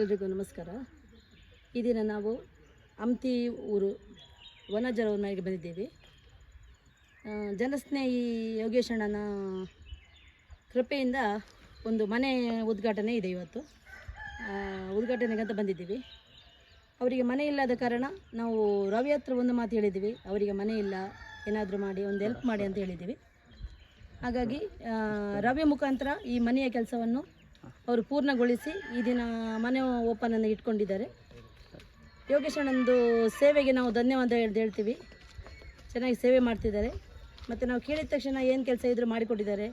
ಎಲ್ರಿಗೂ ನಮಸ್ಕಾರ. ಈ ದಿನ ನಾವು ಹಂಪಿ ಊರು ವನಜರವ್ರ ಬಂದಿದ್ದೀವಿ. ಜನಸ್ನೇಹಿ ಯೋಗೇಶಣ್ಣನ ಕೃಪೆಯಿಂದ ಒಂದು ಮನೆ ಉದ್ಘಾಟನೆ ಇದೆ ಇವತ್ತು. ಉದ್ಘಾಟನೆಗಂತ ಬಂದಿದ್ದೀವಿ. ಅವರಿಗೆ ಮನೆ ಇಲ್ಲದ ಕಾರಣ ನಾವು ರವಿ ಹತ್ರ ಒಂದು ಮಾತು ಹೇಳಿದ್ದೀವಿ. ಅವರಿಗೆ ಮನೆ ಇಲ್ಲ, ಏನಾದರೂ ಮಾಡಿ, ಒಂದು ಹೆಲ್ಪ್ ಮಾಡಿ ಅಂತ ಹೇಳಿದ್ದೀವಿ. ಹಾಗಾಗಿ ರವಿ ಮುಖಾಂತರ ಈ ಮನೆಯ ಕೆಲಸವನ್ನು ಅವರು ಪೂರ್ಣಗೊಳಿಸಿ ಈ ದಿನ ಮನೆ ಓಪನನ್ನು ಇಟ್ಕೊಂಡಿದ್ದಾರೆ. ಯೋಗೇಶ್ ಅಣ್ಣಂದು ಸೇವೆಗೆ ನಾವು ಧನ್ಯವಾದ ಹೇಳ್ದು ಹೇಳ್ತೀವಿ. ಚೆನ್ನಾಗಿ ಸೇವೆ ಮಾಡ್ತಿದ್ದಾರೆ. ಮತ್ತು ನಾವು ಕೇಳಿದ ತಕ್ಷಣ ಏನು ಕೆಲಸ ಇದ್ದರೂ ಮಾಡಿಕೊಟ್ಟಿದ್ದಾರೆ.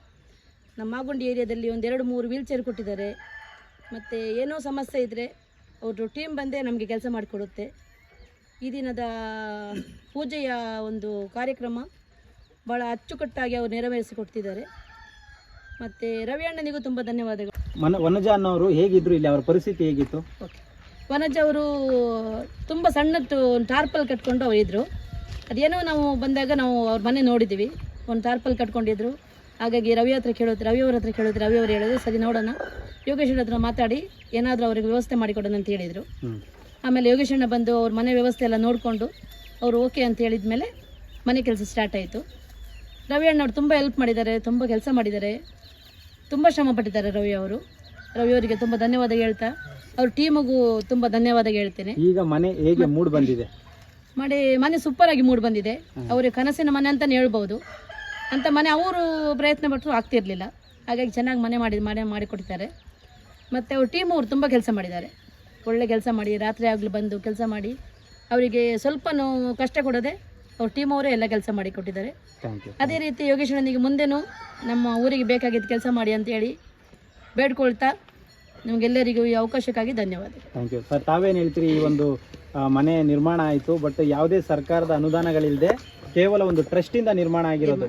ನಮ್ಮ ಮಾಗುಂಡಿ ಏರಿಯಾದಲ್ಲಿ ಒಂದೆರಡು ಮೂರು ವೀಲ್ ಚೇರ್ ಕೊಟ್ಟಿದ್ದಾರೆ. ಮತ್ತು ಏನೋ ಸಮಸ್ಯೆ ಇದ್ದರೆ ಅವರು ಟೀಮ್ ಬಂದೇ ನಮಗೆ ಕೆಲಸ ಮಾಡಿಕೊಡುತ್ತೆ. ಈ ದಿನದ ಪೂಜೆಯ ಒಂದು ಕಾರ್ಯಕ್ರಮ ಭಾಳ ಅಚ್ಚುಕಟ್ಟಾಗಿ ಅವರು ನೆರವೇರಿಸಿಕೊಡ್ತಿದ್ದಾರೆ. ಮತ್ತು ರವಿ ಅಣ್ಣನಿಗೂ ತುಂಬಾ ಧನ್ಯವಾದಗಳು. ಮನ ವನಜ ಅನ್ನೋರು ಹೇಗಿದ್ರು ಇಲ್ಲಿ ಅವರ ಪರಿಸ್ಥಿತಿ ಹೇಗಿತ್ತು? ವನಜ ಅವರು ತುಂಬ ಸಣ್ಣದ್ದು ಒಂದು ಟಾರ್ಪಲ್ ಕಟ್ಕೊಂಡು ಅವ್ರು ಇದ್ರು ಅದೇನೋ ನಾವು ಬಂದಾಗ ನಾವು ಅವ್ರ ಮನೆ ನೋಡಿದ್ದೀವಿ ಒಂದು ಟಾರ್ಪಲ್ ಕಟ್ಕೊಂಡಿದ್ರು. ಹಾಗಾಗಿ ರವಿ ಹತ್ರ ಕೇಳೋದು ರವಿ ಅವ್ರ ಹತ್ರ ಕೇಳೋದು ರವಿ ಅವ್ರು ಹೇಳಿದ್ರು ಸರಿ ನೋಡೋಣ. ಯೋಗೇಶ್ವರ ಹತ್ರ ಮಾತಾಡಿ. ಏನಾದರೂ ಅವ್ರಿಗೆ ವ್ಯವಸ್ಥೆ ಮಾಡಿಕೊಡೋಣ ಅಂತ ಹೇಳಿದರು. ಆಮೇಲೆ ಯೋಗೇಶ್ ಅಣ್ಣ ಬಂದು ಅವ್ರ ಮನೆ ವ್ಯವಸ್ಥೆ ಎಲ್ಲ ನೋಡಿಕೊಂಡು ಅವರು ಓಕೆ ಅಂತ ಹೇಳಿದ ಮೇಲೆ ಮನೆ ಕೆಲಸ ಸ್ಟಾರ್ಟ್ ಆಯಿತು. ರವಿ ಅಣ್ಣವ್ರು ತುಂಬ ಹೆಲ್ಪ್ ಮಾಡಿದ್ದಾರೆ ತುಂಬ ಕೆಲಸ ಮಾಡಿದ್ದಾರೆ. ತುಂಬ ಶ್ರಮ ಪಟ್ಟಿದ್ದಾರೆ ರವಿ ಅವರು. ರವಿ ಅವರಿಗೆ ತುಂಬ ಧನ್ಯವಾದ ಹೇಳ್ತಾ. ಅವ್ರ ಟೀಮಿಗೂ ತುಂಬ ಧನ್ಯವಾದ ಹೇಳ್ತೇನೆ. ಈಗ ಮನೆ ಹೇಗೆ ಮೂಡ್ ಬಂದಿದೆ? ಮಾಡಿ ಮನೆ ಸೂಪರ್ ಆಗಿ ಮೂಡ್ ಬಂದಿದೆ. ಅವ್ರಿಗೆ ಕನಸಿನ ಮನೆ ಅಂತಲೇ ಹೇಳ್ಬೋದು. ಅಂತ ಮನೆ ಅವರು ಪ್ರಯತ್ನ ಪಟ್ಟರು ಆಗ್ತಿರ್ಲಿಲ್ಲ. ಹಾಗಾಗಿ ಚೆನ್ನಾಗಿ ಮನೆ ಮಾಡಿ ಮನೆ ಮಾಡಿಕೊಟ್ಟಿದ್ದಾರೆ. ಮತ್ತು ಅವ್ರ ಟೀಮ್ ಅವರು ತುಂಬ ಕೆಲಸ ಮಾಡಿದ್ದಾರೆ. ಒಳ್ಳೆ ಕೆಲಸ ಮಾಡಿ ರಾತ್ರಿ ಆಗಲೂ ಬಂದು ಕೆಲಸ ಮಾಡಿ ಅವರಿಗೆ ಸ್ವಲ್ಪನೂ ಕಷ್ಟ ಕೊಡದೆ ಅವ್ರ ಟೀಮ್ ಅವರೇ ಎಲ್ಲ ಕೆಲಸ ಮಾಡಿ ಕೊಟ್ಟಿದ್ದಾರೆ. ಥ್ಯಾಂಕ್ ಯು ಅದೇ ರೀತಿ ಯೋಗೇಶ್ವರನಿಗೆ ಮುಂದೆನೂ ನಮ್ಮ ಊರಿಗೆ ಬೇಕಾಗಿದ್ದ ಕೆಲಸ ಮಾಡಿ ಅಂತೇಳಿ ಬೇಡ್ಕೊಳ್ತಾ ನಿಮ್ಗೆಲ್ಲರಿಗೂ ಈ ಅವಕಾಶಕ್ಕಾಗಿ ಧನ್ಯವಾದ ಥ್ಯಾಂಕ್ ಯು ಸರ್ ತಾವೇನು ಹೇಳ್ತೀರಿ ಈ ಒಂದು ಮನೆ ನಿರ್ಮಾಣ ಆಯಿತು ಬಟ್ ಯಾವುದೇ ಸರ್ಕಾರದ ಅನುದಾನಗಳಿಲ್ಲದೆ ಕೇವಲ ಒಂದು ಟ್ರಸ್ಟಿಂದ ನಿರ್ಮಾಣ ಆಗಿರೋದು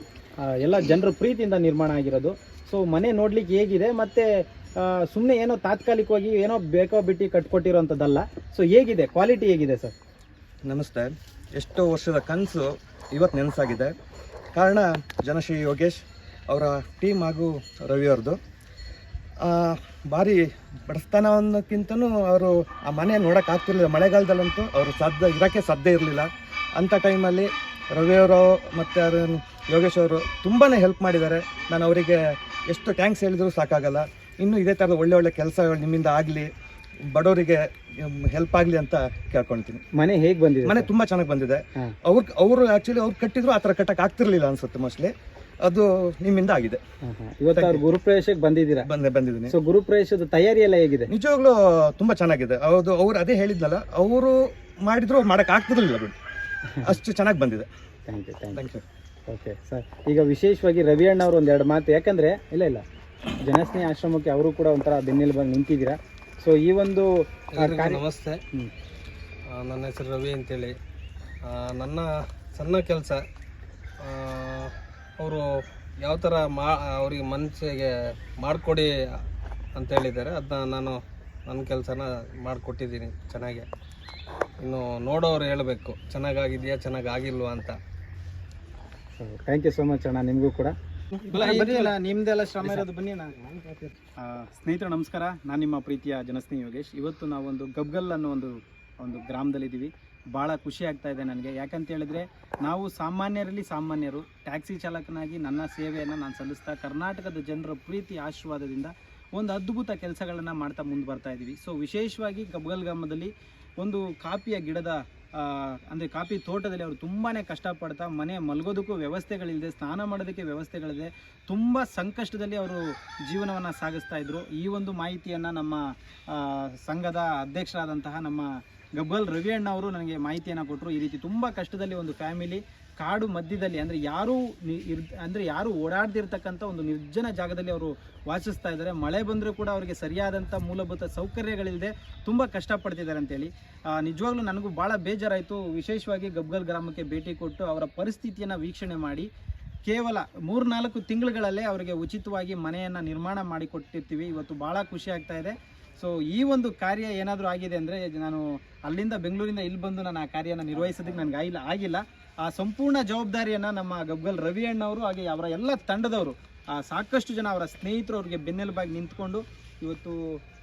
ಎಲ್ಲ ಜನರ ಪ್ರೀತಿಯಿಂದ ನಿರ್ಮಾಣ ಆಗಿರೋದು. ಸೊ ಮನೆ ನೋಡ್ಲಿಕ್ಕೆ ಹೇಗಿದೆ ಮತ್ತೆ ಸುಮ್ಮನೆ ಏನೋ ತಾತ್ಕಾಲಿಕವಾಗಿ ಏನೋ ಬೇಕೋ ಬಿಟ್ಟು ಕಟ್ಕೊಟ್ಟಿರೋಂಥದ್ದಲ್ಲ. ಸೊ ಹೇಗಿದೆ? ಕ್ವಾಲಿಟಿ ಹೇಗಿದೆ ಸರ್ ನಮಸ್ತೆ. ಎಷ್ಟೋ ವರ್ಷದ ಕನಸು ಇವತ್ತು ನೆನಸಾಗಿದೆ. ಕಾರಣ ಜನಶ್ರೀ ಯೋಗೇಶ್ ಅವರ ಟೀಮ್ ಹಾಗೂ ರವಿ ಆ, ಭಾರಿ ಬಡಸ್ತಾನ ಅನ್ನೋಕ್ಕಿಂತನೂ ಅವರು ಆ ಮನೆ ನೋಡೋಕೆ ಆಗ್ತಿರ್ಲಿಲ್ಲ. ಮಳೆಗಾಲದಲ್ಲಂತೂ ಅವರು ಸಾಧ್ಯ ಇರೋಕ್ಕೆ ಸಾಧ್ಯ ಇರಲಿಲ್ಲ. ಅಂಥ ಟೈಮಲ್ಲಿ ರವಿಯವರು ಮತ್ತು ಅವರು ಯೋಗೇಶ್ ಅವರು ತುಂಬಾ ಹೆಲ್ಪ್ ಮಾಡಿದ್ದಾರೆ. ನಾನು ಅವರಿಗೆ ಎಷ್ಟು ಟ್ಯಾಂಕ್ಸ್ ಹೇಳಿದರೂ ಸಾಕಾಗಲ್ಲ. ಇನ್ನೂ ಇದೇ ಥರದ ಒಳ್ಳೆ ಒಳ್ಳೆ ಕೆಲಸಗಳು ನಿಮ್ಮಿಂದ ಆಗಲಿ. ಬಡವರಿಗೆ ಹೆಲ್ಪ್ ಆಗಲಿ ಅಂತ ಕೇಳ್ಕೊಳ್ತೀನಿ. ಮನೆ ಹೇಗೆ ಬಂದಿದೆ ಮನೆ ತುಂಬಾ ಚೆನ್ನಾಗಿ ಬಂದಿದೆ. ಅವ್ರು ಅವ್ರ ಆಕ್ಚುಲಿ ಅವ್ರು ಕಟ್ಟಿದ್ರು ಆ ಥರ ಕಟ್ಟಕ್ಕೆ ಆಗ್ತಿರ್ಲಿಲ್ಲ ಅನ್ಸುತ್ತೆ ಮೋಸ್ಟ್ಲಿ ಅದು ನಿಮ್ಮಿಂದ ಆಗಿದೆ. ಇವತ್ತು ಅವ್ರು ಗುರುಪ್ರವೇಶಕ್ಕೆ ಬಂದಿದ್ದೀರಾ? ಬಂದೆ ಬಂದಿದ್ದೀನಿ. ಸೊ ಗುರುಪ್ರವೇಶದ ತಯಾರಿ ಎಲ್ಲ ಹೇಗಿದೆ? ನಿಜವಾಗ್ಲೂ ತುಂಬಾ ಚೆನ್ನಾಗಿದೆ. ಹೌದು ಅವ್ರು ಅದೇ ಹೇಳಿದ್ನಲ್ಲ ಅವರು ಮಾಡಿದ್ರು ಅವ್ರು ಮಾಡಕ್ ಆಗ್ತಿರ್ಲಿಲ್ಲ ಬಿಡಿ. ಅಷ್ಟು ಚೆನ್ನಾಗಿ ಬಂದಿದೆ. Thank you thank you okay sir ಈಗ ವಿಶೇಷವಾಗಿ ರವಿ ಅಣ್ಣ ಅವರು ಒಂದೆರಡು ಮಾತು. ಯಾಕಂದ್ರೆ ಇಲ್ಲ ಇಲ್ಲ. ಜನಸ್ನೇಹಿ ಆಶ್ರಮಕ್ಕೆ ಅವರು ಕೂಡ ಒಂಥರ ಬಂದು ನಿಂತಿದ್ದೀರಾ? ಸೊ ಈ ಒಂದು ಕಾರ್ಯ- ನಮಸ್ತೆ. ಹ್ಮ್. ಆ, ನನ್ನ ಹೆಸರು ರವಿ ಅಂತೇಳಿ. ಆ, ನನ್ನ ಸಣ್ಣ ಕೆಲಸ ಅವರು ಯಾವ ಥರ ಮಾ ಅವರಿಗೆ ಮನಸ್ಸಿಗೆ ಮಾಡಿಕೊಡಿ ಅಂತ ಹೇಳಿದ್ದಾರೆ. ಅದನ್ನ ನಾನು ನನ್ನ ಕೆಲಸನ ಮಾಡಿಕೊಟ್ಟಿದ್ದೀನಿ ಚೆನ್ನಾಗೆ. ಇನ್ನು ನೋಡೋರು ಹೇಳಬೇಕು ಚೆನ್ನಾಗಾಗಿದೆಯಾ ಚೆನ್ನಾಗಾಗಿಲ್ವಾ ಅಂತ. ಥ್ಯಾಂಕ್ ಯು ಸೋ ಮಚ್ ಅಣ್ಣ ನಿಮಗೂ ಕೂಡ. ಬನ್ನಿಲ್ಲ ನಿಮ್ದೆಲ್ಲ ಶ್ರಮ ಇರೋದು ಬನ್ನಿ ಸ್ನೇಹಿತರು ಸ್ನೇಹಿತರೆ ನಮಸ್ಕಾರ. ನಾನು ನಿಮ್ಮ ಪ್ರೀತಿಯ ಜನಸ್ನೇಹಿ ಯೋಗೇಶ್. ಇವತ್ತು ನಾವೊಂದು ಗಬ್ಗಲ್ ಅನ್ನೋ ಒಂದು ಒಂದು ಗ್ರಾಮದಲ್ಲಿದ್ದೀವಿ. ಭಾಳ ಖುಷಿ ಆಗ್ತಾ ಇದೆ ನನಗೆ. ಯಾಕಂತ ಹೇಳಿದ್ರೆ ನಾವು ಸಾಮಾನ್ಯರಲ್ಲಿ ಸಾಮಾನ್ಯರು ಟ್ಯಾಕ್ಸಿ ಚಾಲಕನಾಗಿ ನನ್ನ ಸೇವೆಯನ್ನು ನಾನು ಸಲ್ಲಿಸ್ತಾ ಕರ್ನಾಟಕದ ಜನರ ಪ್ರೀತಿ ಆಶೀರ್ವಾದದಿಂದ ಒಂದು ಅದ್ಭುತ ಕೆಲಸಗಳನ್ನು ಮಾಡ್ತಾ ಮುಂದೆ ಬರ್ತಾ ಇದ್ದೀವಿ ಸೊ ವಿಶೇಷವಾಗಿ ಗಬ್ಗಲ್ ಗ್ರಾಮದಲ್ಲಿ ಒಂದು ಕಾಪಿಯ ಗಿಡದ ಅಂದರೆ ಕಾಫಿ ತೋಟದಲ್ಲಿ ಅವರು ತುಂಬಾ ಕಷ್ಟಪಡ್ತಾ ಮನೆ ಮಲಗೋದಕ್ಕೂ ವ್ಯವಸ್ಥೆಗಳಿಲ್ಲದೆ ಸ್ನಾನ ಮಾಡೋದಕ್ಕೆ ವ್ಯವಸ್ಥೆಗಳಿದೆ ತುಂಬ ಸಂಕಷ್ಟದಲ್ಲಿ ಅವರು ಜೀವನವನ್ನು ಸಾಗಿಸ್ತಾ ಇದ್ರು. ಈ ಒಂದು ಮಾಹಿತಿಯನ್ನು ನಮ್ಮ ಸಂಘದ ಅಧ್ಯಕ್ಷರಾದಂತಹ ನಮ್ಮ ಗಬ್ಬಲ್ ರವಿ ಅಣ್ಣ ಅವರು ನನಗೆ ಮಾಹಿತಿಯನ್ನು ಕೊಟ್ಟರು ಈ ರೀತಿ ತುಂಬ ಕಷ್ಟದಲ್ಲಿ ಒಂದು ಫ್ಯಾಮಿಲಿ ಕಾಡು ಮಧ್ಯದಲ್ಲಿ ಅಂದರೆ ಯಾರು ಅಂದ್ರೆ ಯಾರು ಓಡಾಡ್ದಿರ್ತಕ್ಕಂಥ ಒಂದು ನಿರ್ಜನ ಜಾಗದಲ್ಲಿ ಅವರು ವಾಸಿಸ್ತಾ ಇದ್ದಾರೆ. ಮಳೆ ಬಂದರೂ ಕೂಡ ಅವರಿಗೆ ಸರಿಯಾದಂಥ ಮೂಲಭೂತ ಸೌಕರ್ಯಗಳಿಲ್ಲದೆ ತುಂಬ ಕಷ್ಟಪಡ್ತಿದ್ದಾರೆ ಅಂತೇಳಿ. ನಿಜವಾಗ್ಲೂ ನನಗೂ ಭಾಳ ಬೇಜಾರಾಯಿತು. ವಿಶೇಷವಾಗಿ ಗಬ್ಗಲ್ ಗ್ರಾಮಕ್ಕೆ ಭೇಟಿ ಕೊಟ್ಟು ಅವರ ಪರಿಸ್ಥಿತಿಯನ್ನು ವೀಕ್ಷಣೆ ಮಾಡಿ. ಕೇವಲ ಮೂರ್ನಾಲ್ಕು ತಿಂಗಳುಗಳಲ್ಲೇ ಅವರಿಗೆ ಉಚಿತವಾಗಿ ಮನೆಯನ್ನು ನಿರ್ಮಾಣ ಮಾಡಿಕೊಟ್ಟಿರ್ತೀವಿ. ಇವತ್ತು ಭಾಳ ಖುಷಿ ಆಗ್ತಾ ಇದೆ. ಸೊ ಈ ಒಂದು ಕಾರ್ಯ ಏನಾದರೂ ಆಗಿದೆ ಅಂದರೆ, ನಾನು ಅಲ್ಲಿಂದ ಬೆಂಗಳೂರಿಂದ ಇಲ್ಲಿ ಬಂದು ನಾನು ಆ ಕಾರ್ಯನ ನಿರ್ವಹಿಸೋದಕ್ಕೆ ನನಗೆ ಆಗಿಲ್ಲ ಆಗಿಲ್ಲ. ಆ ಸಂಪೂರ್ಣ ಜವಾಬ್ದಾರಿಯನ್ನು ನಮ್ಮ ಗಬ್ಗಲ್ ರವಿ ಅಣ್ಣವರು ಹಾಗೆ ಅವರ ಎಲ್ಲ ತಂಡದವರು ಆ ಸಾಕಷ್ಟು ಜನ ಅವರ ಸ್ನೇಹಿತರು ಅವ್ರಿಗೆ ಬೆನ್ನೆಲುಬಾಗಿ ನಿಂತ್ಕೊಂಡು ಇವತ್ತು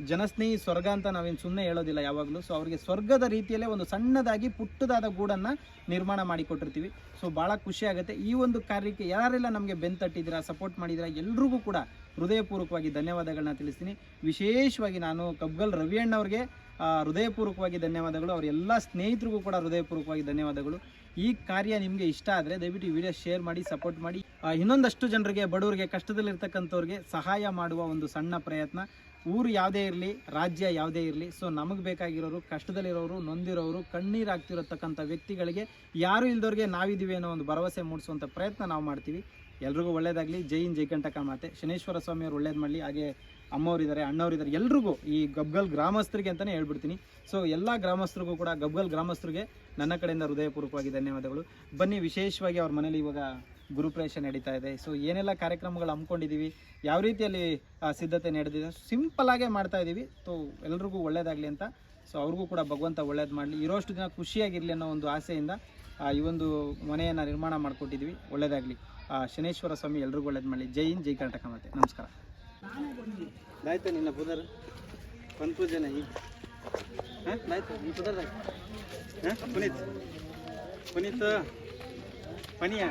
ಜನಸ್ನೇಹಿ ಸ್ವರ್ಗ ಅಂತ ನಾವೇನು ಸುಮ್ಮನೆ ಹೇಳೋದಿಲ್ಲ ಯಾವಾಗಲೂ. ಸೊ ಅವರಿಗೆ ಸ್ವರ್ಗದ ರೀತಿಯಲ್ಲೇ ಒಂದು ಸಣ್ಣದಾಗಿ ಪುಟ್ಟದಾದ ಗೂಡನ್ನು ನಿರ್ಮಾಣ ಮಾಡಿಕೊಟ್ಟಿರ್ತೀವಿ. ಸೊ ಭಾಳ ಖುಷಿ ಆಗುತ್ತೆ. ಈ ಒಂದು ಕಾರ್ಯಕ್ಕೆ ಯಾರೆಲ್ಲ ನಮಗೆ ಬೆಂತಟ್ಟಿದ್ದೀರಾ ಸಪೋರ್ಟ್ ಮಾಡಿದ್ದೀರಾ ಎಲ್ರಿಗೂ ಕೂಡ ಹೃದಯಪೂರ್ವಕವಾಗಿ ಧನ್ಯವಾದಗಳನ್ನ ತಿಳಿಸ್ತೀನಿ. ವಿಶೇಷವಾಗಿ ನಾನು ಕಬ್ಗಲ್ ರವಿ ಅಣ್ಣವ್ರಿಗೆ ಆ, ಹೃದಯಪೂರ್ವಕವಾಗಿ ಧನ್ಯವಾದಗಳು. ಅವ್ರ ಎಲ್ಲ ಸ್ನೇಹಿತರಿಗೂ ಕೂಡ ಹೃದಯಪೂರ್ವಕವಾಗಿ ಧನ್ಯವಾದಗಳು. ಈ ಕಾರ್ಯ ನಿಮಗೆ ಇಷ್ಟ ಆದರೆ ದಯವಿಟ್ಟು ಈ ವಿಡಿಯೋ ಶೇರ್ ಮಾಡಿ ಸಪೋರ್ಟ್ ಮಾಡಿ. ಇನ್ನೊಂದಷ್ಟು ಜನರಿಗೆ, ಬಡವರಿಗೆ, ಕಷ್ಟದಲ್ಲಿರ್ತಕ್ಕಂಥವ್ರಿಗೆ ಸಹಾಯ ಮಾಡುವ ಒಂದು ಸಣ್ಣ ಪ್ರಯತ್ನ. ಊರು ಯಾವುದೇ ಇರಲಿ, ರಾಜ್ಯ ಯಾವುದೇ ಇರಲಿ ಸೊ ನಮಗೆ ಬೇಕಾಗಿರೋರು, ಕಷ್ಟದಲ್ಲಿರೋರು, ನೊಂದಿರೋರು ಕಣ್ಣೀರಾಗ್ತಿರತಕ್ಕಂಥ ವ್ಯಕ್ತಿಗಳಿಗೆ, ಯಾರು ಇಲ್ದವ್ರಿಗೆ ನಾವಿದ್ದೀವಿ ಅನ್ನೋ ಒಂದು ಭರವಸೆ ಮೂಡಿಸುವಂಥ ಪ್ರಯತ್ನ ನಾವು ಮಾಡ್ತೀವಿ. ಎಲ್ರಿಗೂ ಒಳ್ಳೇದಾಗಲಿ. ಜೈ ಇನ್ ಮಾತೆ ಶನೇಶ್ವರ ಸ್ವಾಮಿಯವರು ಒಳ್ಳೇದು ಮಾಡಲಿ. ಹಾಗೆ ಅಮ್ಮವರಿದ್ದಾರೆ, ಅಣ್ಣವರಿದ್ದಾರೆ, ಎಲ್ರಿಗೂ ಈ ಗಬ್ಗಲ್ ಗ್ರಾಮಸ್ಥರಿಗೆ ಅಂತಲೇ ಹೇಳ್ಬಿಡ್ತೀನಿ. ಸೊ ಎಲ್ಲ ಗ್ರಾಮಸ್ಥರಿಗೂ ಕೂಡ ಗಬ್ಗಲ್ ಗ್ರಾಮಸ್ಥರಿಗೆ ನನ್ನ ಕಡೆಯಿಂದ ಹೃದಯಪೂರ್ವಕವಾಗಿ ಧನ್ಯವಾದಗಳು. ಬನ್ನಿ, ವಿಶೇಷವಾಗಿ ಅವ್ರ ಮನೇಲಿ ಇವಾಗ ಗುರುಪ್ರವೇಶ ನಡೀತಾ ಇದೆ. ಸೊ ಏನೆಲ್ಲ ಕಾರ್ಯಕ್ರಮಗಳು ಹಮ್ಮಿಕೊಂಡಿದ್ದೀವಿ, ಯಾವ ರೀತಿಯಲ್ಲಿ ಸಿದ್ಧತೆ ನಡೆದಿದೆ ಸಿಂಪಲ್ಲಾಗೇ ಮಾಡ್ತಾ ಇದ್ದೀವಿ. ಸೊ ಎಲ್ರಿಗೂ ಒಳ್ಳೆಯದಾಗಲಿ ಅಂತ. ಸೊ ಅವ್ರಿಗೂ ಕೂಡ ಭಗವಂತ ಒಳ್ಳೇದು ಮಾಡಲಿ. ಇರೋಷ್ಟು ದಿನ ಖುಷಿಯಾಗಿರಲಿ ಅನ್ನೋ ಒಂದು ಆಸೆಯಿಂದ ಈ ಒಂದು ಮನೆಯನ್ನು ನಿರ್ಮಾಣ ಮಾಡಿಕೊಟ್ಟಿದ್ವಿ ಒಳ್ಳೇದಾಗಲಿ. ಶನೇಶ್ವರ ಸ್ವಾಮಿ ಎಲ್ರಿಗೂ ಒಳ್ಳೇದು ಮಾಡಲಿ. ಜೈ ಹಿಂದ್, ಜೈ ಕರ್ನಾಟಕ ಮಾತೆ. ನಮಸ್ಕಾರ. ಆಯ್ತು ನಿನ್ನ ಪುದರ್ ಒಂದು ಪೂಜೆನ ಈಗ ಹಾಂ ಆಯ್ತು ನಿನ್ನ ಪುದರ್ದಾಗ ಹಾಂ ಪುನೀತ್ ಪುನೀತ್ ಪನಿಯ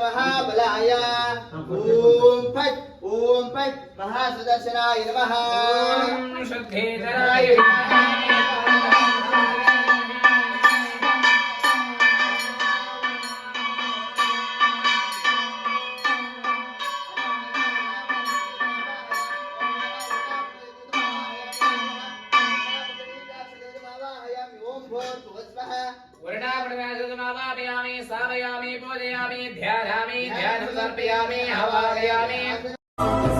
महाबलाय ॐ फट् ॐ फट् महासुदर्शनाय नमः ध्यानं समर्पयामि हवालयामि।